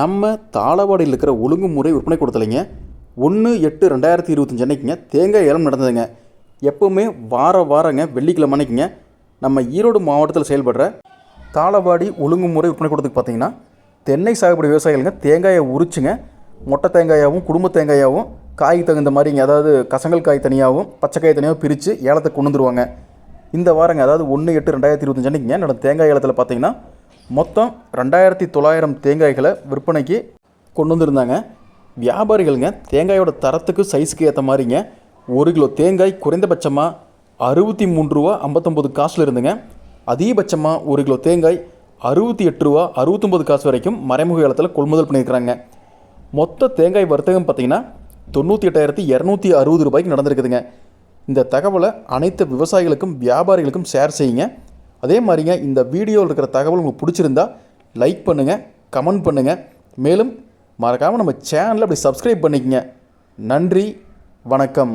நம்ம தாளவாடியில் இருக்கிற ஒழுங்குமுறை விற்பனை கொடுத்தலைங்க. ஒன்று எட்டு ரெண்டாயிரத்தி இருபத்தஞ்சு அன்னைக்குங்க தேங்காய் ஏலம் நடந்ததுங்க. எப்போவுமே வார வாரங்க வெள்ளிக்கிழமை அன்னைக்குங்க நம்ம ஈரோடு மாவட்டத்தில் செயல்படுற தாளவாடி ஒழுங்குமுறை விற்பனை கூடத்துக்கு பார்த்தீங்கன்னா தென்னை சாகுபடி விவசாயிகளுங்க தேங்காயை உரிச்சுங்க மொட்டை தேங்காயாகவும் குடும்ப தேங்காயாகவும் காய்க்கு தகுந்த மாதிரிங்க அதாவது கசங்கல் காய் தனியாகவும் பச்சைக்காய் தனியாகவும் பிரித்து ஏலத்தை கொண்டு வந்துருவாங்க. இந்த வாரங்க அதாவது ஒன்று எட்டு ரெண்டாயிரத்தி இருபத்தஞ்சு அன்னைக்குங்க நடந்த தேங்காய் ஏலத்தில் பார்த்தீங்கன்னா மொத்தம் ரெண்டாயிரத்தி தொள்ளாயிரம் தேங்காய்களை விற்பனைக்கு கொண்டு வந்திருந்தாங்க. வியாபாரிகளுங்க தேங்காயோட தரத்துக்கு சைஸுக்கு ஏற்ற மாதிரிங்க. ஒரு கிலோ தேங்காய் குறைந்தபட்சமாக அறுபத்தி மூன்று ரூபா ஐம்பத்தொம்பது காசில் இருந்துங்க. அதிகபட்சமாக ஒரு கிலோ தேங்காய் அறுபத்தி எட்டு ரூபா அறுபத்தொம்பது காசு வரைக்கும் மறைமுக ஏலத்தில் கொள்முதல் பண்ணியிருக்கிறாங்க. மொத்த தேங்காய் வர்த்தகம் பார்த்தீங்கன்னா தொண்ணூற்றி எட்டாயிரத்தி இரநூத்தி அறுபது ரூபாய்க்கு நடந்திருக்குதுங்க. இந்த தகவலை அனைத்து விவசாயிகளுக்கும் வியாபாரிகளுக்கும் ஷேர் செய்யுங்க. அதே மாதிரிங்க இந்த வீடியோவில் இருக்கிற தகவல் உங்களுக்கு பிடிச்சிருந்தா லைக் பண்ணுங்கள் கமெண்ட் பண்ணுங்கள் மேலும் மறக்காமல் நம்ம சேனலை அப்படி சப்ஸ்கிரைப் பண்ணிக்கங்க. நன்றி வணக்கம்.